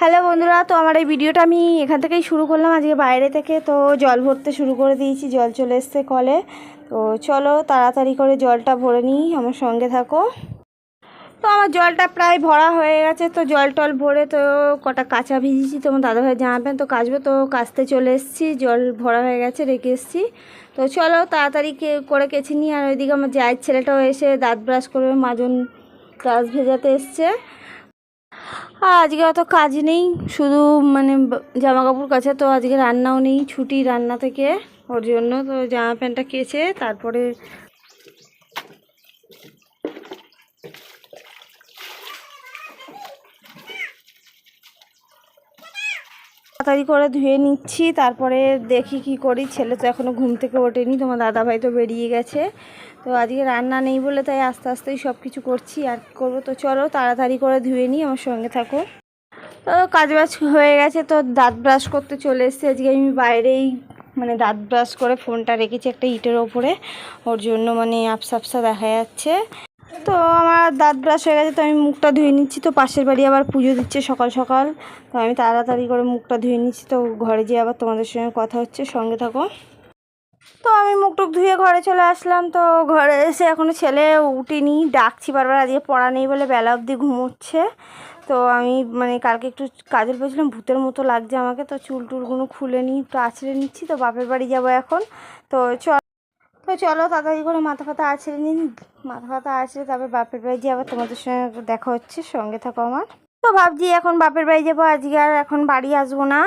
Hello বন্ধুরা, তো আমার এই ভিডিওটা আমি এখান থেকেই শুরু করলাম, আজকে বাইরে থেকে। তো জল ভরতে শুরু করে দিয়েছি, জল চলে এসছে কলে। তো চলো তাড়াতাড়ি করে জলটা ভরে নিই, আমার সঙ্গে থাকো। তো আমার জলটা প্রায় ভরা হয়ে গেছে, তো জল টল ভরে তো কটা কাঁচা ভিজিয়েছি। তোমার দাদাভাই জামা প্যান্ট তো কাচবো, তো কাচতে চলে এসেছি, জল ভরা হয়ে গেছে, রেখে এসেছি। তো চলো তাড়াতাড়ি করে কেচে নিই, আর ওইদিকে আমার জায়ের ছেলেটাও এসে দাঁত ব্রাশ করে, মাজন ব্রাশ ভেজাতে এসছে। আর আজকে অত কাজ নেই, শুধু মানে জামা কাপড় কাছে, তো আজকে রান্নাও নেই, ছুটি রান্না থেকে, ওর জন্য তো জামা প্যান্টটা কেচে তারপরে তাড়াতাড়ি করে ধুয়ে নিচ্ছি, তারপরে দেখি কি করি, ছেলে তো এখনও ঘুম থেকে ওঠেনি, তোমার দাদাভাই তো বেরিয়ে গেছে। তো আজকে রান্না নেই বলে তাই আস্তে আস্তেই সব কিছু করছি আর করব তো চলো তাড়াতাড়ি করে ধুয়ে নিই, আমার সঙ্গে থাকো। তো কাজ বাজ হয়ে গেছে তো দাঁত ব্রাশ করতে চলে এসেছি। আজকে আমি বাইরেই মানে দাঁত ব্রাশ করে ফোনটা রেখেছি একটা ইটের ওপরে। ওর জন্য মানে আপসা আপসা দেখা যাচ্ছে। তো আমার দাঁত ব্রাশ হয়ে গেছে তো আমি মুখটা ধুয়ে নিচ্ছি। তো পাশের বাড়ি আবার পুজো দিচ্ছে সকাল সকাল। তো আমি তাড়াতাড়ি করে মুখটা ধুয়ে নিচ্ছি। তো ঘরে যেয়ে আবার তোমাদের সঙ্গে কথা হচ্ছে। সঙ্গে থাকো। তো আমি মুখ টুক ধুয়ে ঘরে চলে আসলাম। তো ঘরে এসে এখনও ছেলে উঠিনি, ডাকছি বারবার, আজকে পড়া নেই বলে বেলা অবধি ঘুমোচ্ছে। তো আমি মানে কালকে একটু কাজল পেয়েছিলাম ভূতের মতো লাগছে আমাকে, তো চুল টুলগুলো খুলে নিই একটু আছড়ে নিচ্ছি, তো বাপের বাড়ি যাব এখন। তো চল, তো চলো তাড়াতাড়ি করে মাথা ফাতা আছড়ে নিন মাথা ফাতা আছড়ে তারপর বাপের বাড়ি যাব, তোমাদের সঙ্গে দেখা হচ্ছে, সঙ্গে থাকো আমার। তো ভাবছি এখন বাপের বাড়ি যাব, আজকে আর এখন বাড়ি আসব না।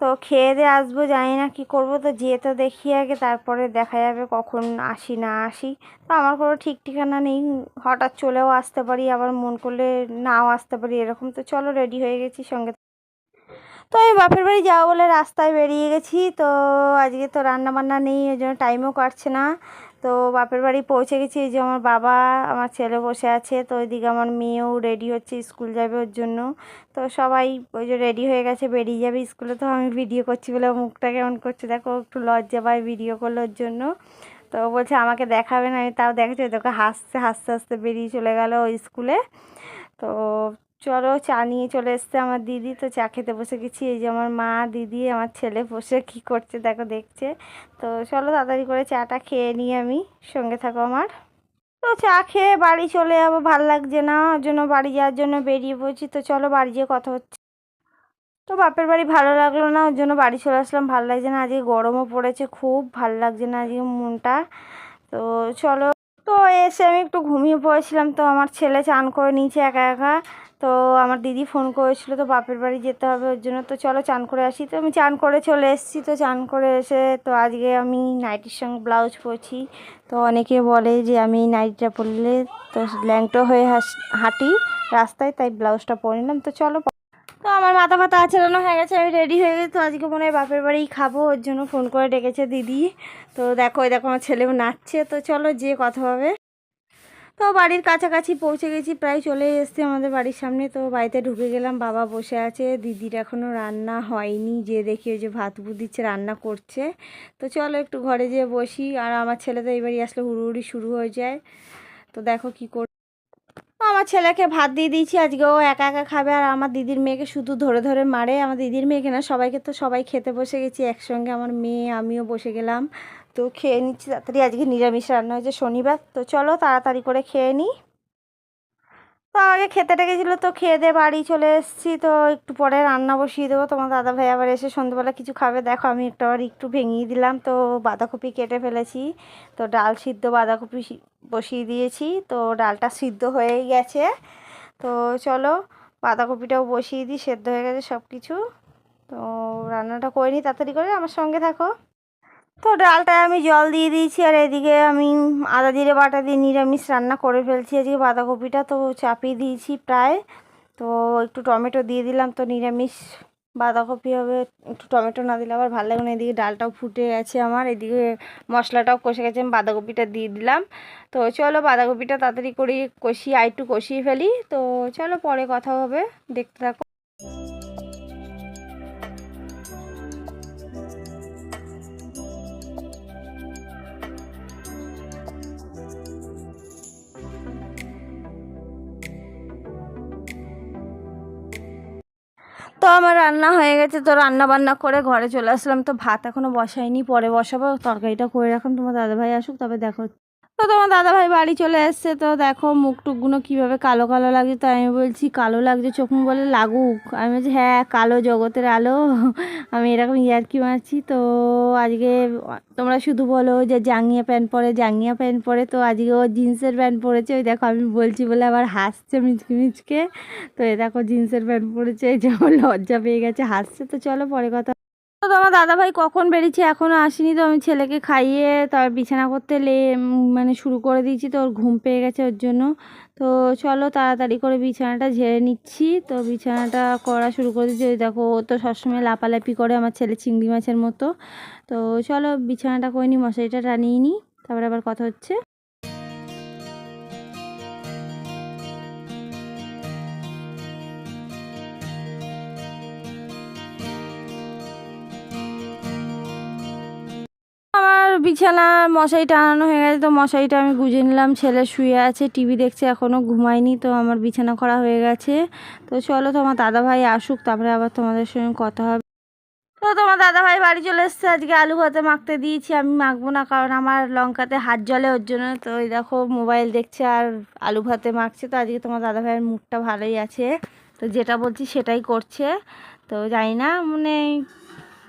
তো খেয়ে দিয়ে আসব, জানি না কি করব। তো যেয়ে তো দেখি আগে, তারপরে দেখা যাবে কখন আসি না আসি। তো আমার কোনো ঠিক ঠিকানা নেই, হঠাৎ চলেও আসতে পারি, আবার মন করলে নাও আসতে পারি, এরকম। তো চলো রেডি হয়ে গেছি সঙ্গে। তো আমি বাপের বাড়ি যাব বলে রাস্তায় বেরিয়ে গেছি। তো আজকে তো রান্না বান্না নেই, ওই জন্য টাইমও কাটছে না। তো বাপের বাড়ি পৌঁছে গেছি, এই যে আমার বাবা, আমার ছেলে বসে আছে, তো ওইদিকে আমার মেয়েও রেডি হচ্ছে, স্কুল যাবে ওর জন্য। তো সবাই ওই যে রেডি হয়ে গেছে, বেরিয়ে যাবে স্কুলে, তো আমি ভিডিও করছি বলে মুখটা কেমন করছে, দেখো একটু লজ্জা পায় ভিডিও করল ওর জন্য। তো বলছে, আমাকে দেখাবে না। আমি তাও দেখেছি তোকে হাসতে হাসতে হাসতে বেরিয়ে চলে গেল ওই স্কুলে। তো চলো চা নিয়ে চলে এসছে আমার দিদি। তো চা খেতে বসে গেছি। এই যে আমার মা, দিদি, আমার ছেলে বসে কি করছে দেখো, দেখছে। তো চলো তাড়াতাড়ি করে চাটা খেয়ে নিই আমি। সঙ্গে থাকো আমার। তো চা খেয়ে বাড়ি চলে যাব। ভালো লাগছে না। ওর জন্য বাড়ি যাওয়ার জন্য বেরিয়ে পড়ছি। তো চলো বাড়ি যেয়ে কথা হচ্ছে। তো বাপের বাড়ি ভালো লাগল না। ওর জন্য বাড়ি চলে আসলাম। ভালো লাগছে না। আজকে গরমও পড়েছে। খুব ভালো লাগছে না আজকে মনটা। তো চলো তো এসে আমি একটু ঘুমিয়ে পড়েছিলাম, তো আমার ছেলে চান করে নিয়েছে একা একা। তো আমার দিদি ফোন করেছিল, তো বাপের বাড়ি যেতে হবে ওর জন্য, তো চলো চান করে আসি। তো আমি চান করে চলে এসেছি, তো চান করে এসে তো আজকে আমি নাইটির সঙ্গে ব্লাউজ পরছি। তো অনেকে বলে যে আমি নাইটিটা পরলে তো ল্যাংটো হয়ে হাঁটি রাস্তায়, তাই ব্লাউজটা পরে নিলাম। তো চলো আমার মাথা ফাতা আছড়ানো হয়ে গেছে, আমি রেডি হয়ে গেছি। তো আজকে মনে হয় বাপের বাড়িই খাব, ওর জন্য ফোন করে ডেকেছে দিদি। তো দেখো দেখো আমার ছেলেও নাচছে। তো চলো যে কথা হবে। তো বাড়ির কাছাকাছি পৌঁছে গেছি, প্রায় চলে এসছে আমাদের বাড়ির সামনে। তো বাড়িতে ঢুকে গেলাম, বাবা বসে আছে। দিদির এখনও রান্না হয়নি যে দেখি ওই যে ভাত দিচ্ছে, রান্না করছে। তো চলো, একটু ঘরে যেয়ে বসি। আর আমার ছেলে তো এই বাড়ি আসলে হুড়ুহুড়ি শুরু হয়ে যায়। তো দেখো কি কর আমার ছেলেকে ভাত দিয়ে দিয়েছি, আজকে ও একা একা খাবে আর আমার দিদির মেয়েকে শুধু ধরে ধরে মারে। আমার দিদির মেয়েকে না, সবাইকে তো সবাই খেতে বসে গেছি, একসঙ্গে আমার মেয়ে, আমিও বসে গেলাম। তো খেয়ে নিচ্ছি তাড়াতাড়ি, আজকে নিরামিষ রান্না হয়েছে শনিবার। তো চলো তাড়াতাড়ি করে খেয়ে নিই। তো আগে খেতে ডেকেছিলো তো খেয়ে দিয়ে বাড়ি চলে এসেছি। তো একটু পরে রান্না বসিয়ে দেবো। তোমার দাদা ভাই আবার এসে সন্ধ্যেবেলা কিছু খাবে। দেখো, আমি একটু আবার একটু ভেঙিয়ে দিলাম। তো বাঁধাকপি কেটে ফেলেছি। তো ডাল সিদ্ধ বাঁধাকপি বসিয়ে দিয়েছি। তো ডালটা সিদ্ধ হয়েই গেছে। তো চলো, বাঁধাকপিটাও বসিয়ে দিই। সেদ্ধ হয়ে গেছে সব কিছু তো রান্নাটা করে নিই। তাড়াতাড়ি করে আমার সঙ্গে থাকো। তো ডালটায় আমি জল দিয়ে দিয়েছি আর এদিকে আমি আদা জিরে বাটা দিয়ে নিরামিষ রান্না করে ফেলছি। আজকে বাঁধাকপিটা তো চাপিয়ে দিয়েছি প্রায়। তো একটু টমেটো দিয়ে দিলাম তো নিরামিষ বাঁধাকপি হবে। একটু টমেটো না দিলে আবার ভালো লাগে না। এদিকে ডালটাও ফুটে গেছে আমার। এদিকে মশলাটাও কষে গেছে। আমি বাঁধাকপিটা দিয়ে দিলাম। তো চলো বাঁধাকপিটা তাড়াতাড়ি করে কষিয়ে আর একটু কষিয়ে ফেলি। তো চলো পরে কথা হবে। দেখতে থাকো। আমার রান্না হয়ে গেছে, তো রান্না বান্না করে ঘরে চলে আসলাম। তো ভাত এখনও বসাইনি, পরে বসাবো। তরকারিটা করে রাখুন। তোমার দাদা ভাই আসুক, তবে দেখো তো তোমার দাদাভাই বাড়ি চলে এসছে। তো দেখো মুখ টুকগুলো কীভাবে কালো কালো লাগছে। তো আমি বলছি, কালো লাগছে চোখ বলে, লাগুক। আমি বলছি হ্যাঁ কালো জগতের আলো। আমি এরকম ইয়ার্কি মারছি। তো আজকে তোমরা শুধু বলো যে জাঙ্গিয়া প্যান্ট পরে, জাঙ্গিয়া প্যান্ট পরে। তো আজকে ও জিন্সের প্যান্ট পরেছে। ওই দেখো আমি বলছি বলে আবার হাসছে মিচকে মিচকে। তো এ দেখো জিন্সের প্যান্ট পরেছে। এই যে লজ্জা পেয়ে গেছে, হাসছে। তো চলো পরে কথা তো তোমার দাদাভাই কখন বেরিয়েছে? এখনও আসেনি তো। আমি ছেলেকে খাইয়ে তার বিছানা করতে লে মানে শুরু করে দিয়েছি তো। ওর ঘুম পেয়ে গেছে ওর জন্য। তো চলো তাড়াতাড়ি করে বিছানাটা ঝেড়ে নিচ্ছি। তো বিছানাটা করা শুরু করে দিয়েছি। ওই দেখো, ও তো সবসময় লাপালাপি করে আমার ছেলে চিংড়ি মাছের মতো। তো চলো বিছানাটা করে নিই মশারিটা টানিয়ে নিই তারপরে আবার কথা হচ্ছে। বিছানা মশারি টানানো হয়ে গেছে, তো মশারিটা আমি গুজে নিলাম। ছেলে শুয়ে আছে, টিভি দেখছে এখনও ঘুমায়নি, তো আমার বিছানা করা হয়ে গেছে। তো চলো, তোমার দাদাভাই আসুক, তারপরে আবার তোমাদের সঙ্গে কথা হবে। তো তোমার দাদাভাই বাড়ি চলে এসছে, আজকে আলু ভাতে মাখতে দিয়েছি, আমি মাখবো না, কারণ আমার লঙ্কাতে হাত জলে ওর জন্য। তো ওই দেখো, মোবাইল দেখছে আর আলু ভাতে মাখছে, তো আজকে তোমার দাদাভাইয়ের মুখটা ভালোই আছে। তো যেটা বলছি সেটাই করছে, তো জানি না মানে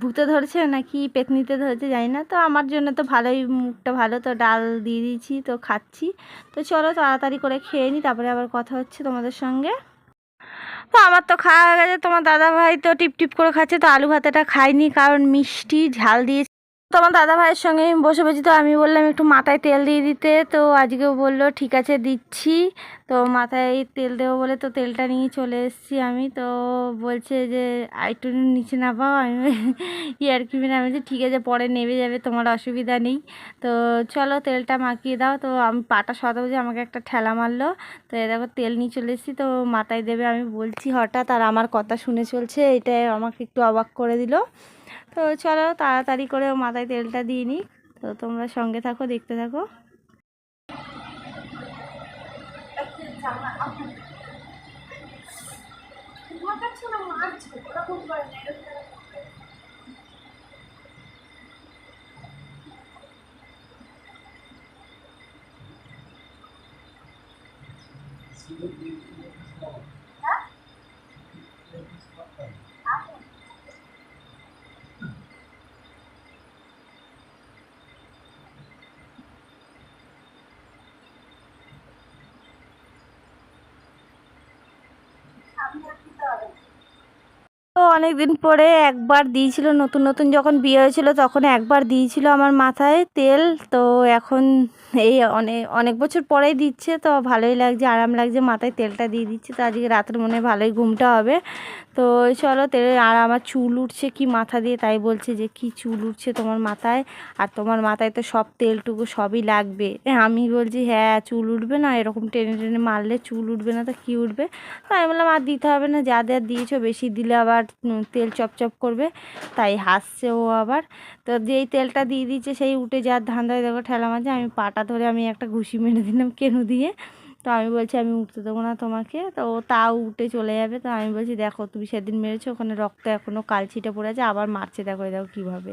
ভূতে ধরেছে নাকি পেতনিতে ধরেছে জানি না। তো আমার জন্য তো ভালোই, মুখটা ভালো, তো ডাল দিয়ে দিয়েছি, তো খাচ্ছি। তো চলো তাড়াতাড়ি করে খেয়ে নিই তারপরে আবার কথা হচ্ছে তোমাদের সঙ্গে। তো আমার তো খাওয়া হয়ে গেছে, তোমার দাদা ভাই তো টিপ টিপ করে খাচ্ছে, তো আলু ভাতাটা খাইনি, কারণ মিষ্টি, ঝাল দিয়েছে। তোমার দাদা ভাইয়ের সঙ্গে বসে বসে তো আমি বললাম একটু মাথায় তেল দিয়ে দিতে। তো আজকেও বলল, ঠিক আছে, দিচ্ছি। তো মাথায় তেল দেবো বলে তো তেলটা নিয়ে চলে এসেছি আমি। তো বলছে যে একটু নিচে না পাও আমি ইয়ার কি আমি বলছি, ঠিক আছে, পরে নেবে যাবে, তোমার অসুবিধা নেই। তো চলো তেলটা মাখিয়ে দাও। তো আমি পাটা সদা বুঝে আমাকে একটা ঠেলা মারলো। তো এ দেখো, তেল নিয়ে চলে এসেছি। তো মাথায় দেবে, আমি বলছি হঠাৎ, আর আমার কথা শুনে চলছে, এটা আমাকে একটু অবাক করে দিল। তো চলো তাড়াতাড়ি করে মাথায় তেলটা দিয়ে নিই। তো তোমরা সঙ্গে থাকো দেখতে থাকো। অনেক দিন পরে একবার দিয়েছিল, নতুন নতুন যখন বিয়ে হয়েছিল তখন একবার দিয়েছিল আমার মাথায় তেল। তো এখন এই অনেক অনেক বছর পরেই দিচ্ছে, তো ভালোই লাগছে, আরাম লাগছে, মাথায় তেলটা দিয়ে দিচ্ছে। তো আজকে রাতের মনে ভালোই ঘুমটা হবে। তো চলো তেল আর আমার চুল উঠছে কি মাথা দিয়ে, তাই বলছে যে, কি চুল উঠছে তোমার মাথায়? আর তোমার মাথায় তো সব তেলটুকু সবই লাগবে। আমি বলছি হ্যাঁ চুল উঠবে না, এরকম টেনে টেনে মারলে চুল উঠবে না, তো কী উঠবে? তো আমি বললাম, আর দিতে হবে না, যা যা দিয়েছ, বেশি দিলে আবার তেল চপচপ করবে, তাই হাসছে ও আবার। তো যেই তেলটা দিয়ে দিচ্ছে সেই উঠে যার ধান্দায় দেখো ঠেলা মাঝে, আমি পাটা ধরে আমি একটা ঘুষি মেরে দিলাম কেনু দিয়ে। তো আমি বলছি, আমি উঠতে দেবো না তোমাকে। তো ও তাও উঠে চলে যাবে। তো আমি বলছি, দেখো, তুমি সেদিন মেরেছো, ওখানে রক্ত এখনও কালছিটে পড়ে আছে, আবার মারছে। দেখো দেখো কীভাবে।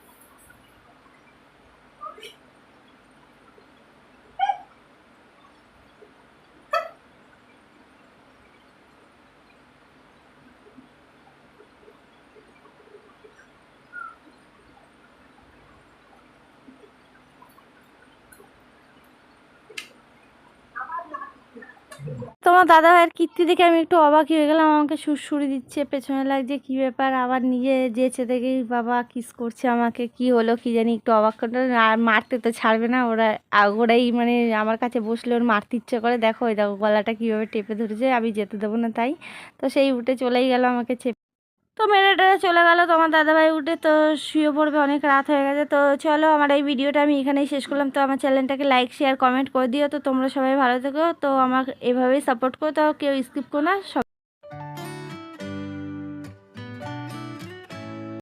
তোমার দাদা ভাইয়ের কীর্তি দেখে আমি একটু অবাক হয়ে গেলাম। আমাকে সুরসুরি দিচ্ছে, পেছনে লাগছে, কি ব্যাপার? আবার নিজে যেছে দেখেই বাবা কিস করছে আমাকে, কি হলো কি জানি, একটু অবাক করে আর মারতে তো ছাড়বে না, ওরা, ওরাই মানে আমার কাছে বসলে ওর মারতে ইচ্ছে করে। দেখো ওই দেখো, গলাটা কীভাবে টেপে ধরেছে, আমি যেতে দেবো না তাই। তো সেই উঠে চলেই গেল আমাকে চেপে তো মেয়েটা চলে গেল তোমার দাদাভাই উঠে তো শুয়ে পড়বে, অনেক রাত হয়ে গেছে। তো চলো আমার এই ভিডিওটা আমি এখানেই শেষ করলাম। তো আমার চ্যানেলটাকে লাইক শেয়ার কমেন্ট করে দিও। তো তোমরা সবাই ভালো থেকো। তো আমার এভাবেই সাপোর্ট করো। তো কেউ স্কিপ করো না, সব